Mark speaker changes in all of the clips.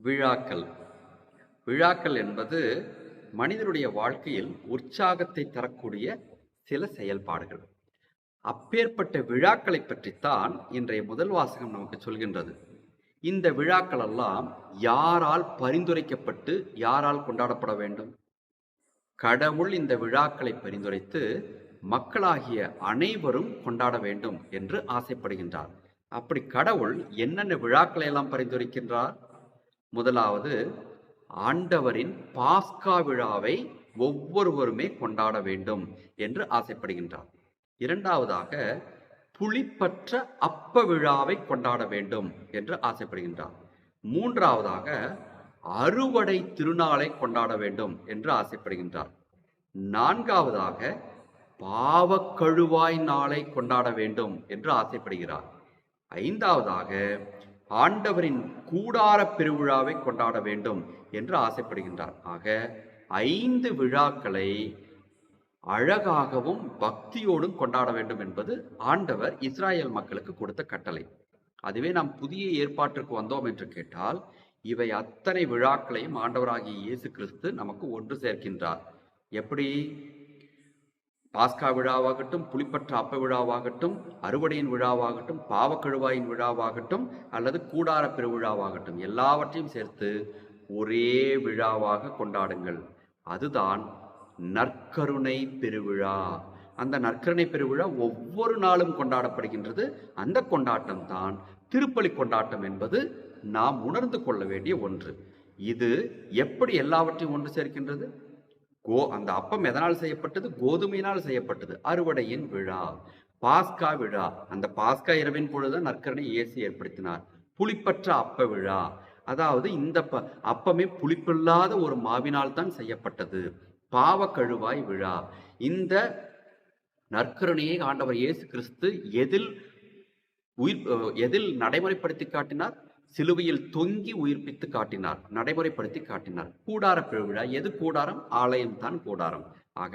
Speaker 1: விழாக்கள். விழாக்கள் என்பது மனிதனுடைய வாழ்க்கையில் உற்சாகத்தை தரக்கூடிய சில செயல்பாடுகள். அப்பேற்பட்ட விழாக்களை பற்றித்தான் இன்றைய முதல் வாசகம் நமக்கு சொல்கின்றது. இந்த விழாக்கள் எல்லாம் யாரால் பரிந்துரைக்கப்பட்டு யாரால் கொண்டாடப்பட வேண்டும்? கடவுள் இந்த விழாக்களை பரிந்துரைத்து மக்களாகிய அனைவரும் கொண்டாட வேண்டும் என்று ஆசைப்படுகின்றார். அப்படி கடவுள் என்னென்ன விழாக்களை எல்லாம் பரிந்துரைக்கின்றார்? முதலாவது ஆண்டவரின் பாஸ்கா விழாவை ஒவ்வொருவருமே கொண்டாட வேண்டும் என்று ஆசைப்படுகின்றார். இரண்டாவதாக புளிப்பற்ற அப்ப விழாவை கொண்டாட வேண்டும் என்று ஆசைப்படுகின்றார். மூன்றாவதாக அறுவடை திருநாளை கொண்டாட வேண்டும் என்று ஆசைப்படுகின்றார். நான்காவதாக பாவக்கழுவாய் நாளை கொண்டாட வேண்டும் என்று ஆசைப்படுகிறார். ஐந்தாவதாக ஆண்டவரின் கூடார பெருவிழாவை கொண்டாட வேண்டும் என்று ஆசைப்படுகின்றார். ஆக ஐந்து விழாக்களை அழகாகவும் பக்தியோடும் கொண்டாட வேண்டும் என்பது ஆண்டவர் இஸ்ராயேல் மக்களுக்கு கொடுத்த கட்டளை. அதுவே நாம் புதிய ஏற்பாட்டிற்கு வந்தோம் என்று கேட்டால் இவை அத்தனை விழாக்களையும் ஆண்டவராகிய இயேசு கிறிஸ்து நமக்கு ஒன்று சேர்க்கின்றார். எப்படி? பாஸ்கா விழாவாகட்டும் புலிப்பற்ற அப்ப விழாவாகட்டும் அறுவடையின் விழாவாகட்டும் பாவக்கழுவாயின் விழாவாகட்டும் அல்லது கூடார பெருவிழாவாகட்டும் எல்லாவற்றையும் சேர்த்து ஒரே விழாவாக கொண்டாடுங்கள். அதுதான் நற்கருணை பெருவிழா. அந்த நற்கருணை பெருவிழா ஒவ்வொரு நாளும் கொண்டாடப்படுகின்றது. அந்த கொண்டாட்டம் தான் திருப்பலி கொண்டாட்டம் என்பது நாம் உணர்ந்து கொள்ள வேண்டிய ஒன்று. இது எப்படி எல்லாவற்றையும் ஒன்று சேர்க்கின்றது? கோ அந்த அப்பம் எதனால் செய்யப்பட்டது? கோதுமையினால் செய்யப்பட்டது. அறுவடையின் விழா. பாஸ்கா விழா. அந்த பாஸ்கா இரவின் பொழுது நற்கரணை இயேசு ஏற்படுத்தினார். புளிப்பற்ற அப்ப விழா. அதாவது இந்த ப அப்பமே புளிப்பில்லாத ஒரு மாவினால் தான் செய்யப்பட்டது. பாவ கழுவாய் விழா. இந்த நற்கருணையை ஆண்டவர் இயேசு கிறிஸ்து எதில் உயிர் எதில் நடைமுறைப்படுத்தி காட்டினார்? சிலுவையில் தொங்கி உயிர்ப்பித்து காட்டினார் நடைமுறைப்படுத்தி காட்டினார். கூடார பெருவிழா எது கூடாரம்? ஆலயம் தான் கூடாரம். ஆக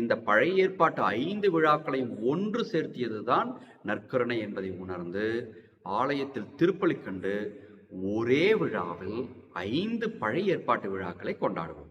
Speaker 1: இந்த பழைய ஏற்பாட்டு ஐந்து விழாக்களையும் ஒன்று சேர்த்தியதுதான் நற்கருணை என்பதை உணர்ந்து ஆலயத்தில் திருப்பலி கண்டு ஒரே விழாவில் ஐந்து பழைய ஏற்பாட்டு விழாக்களை கொண்டாடுவோம்.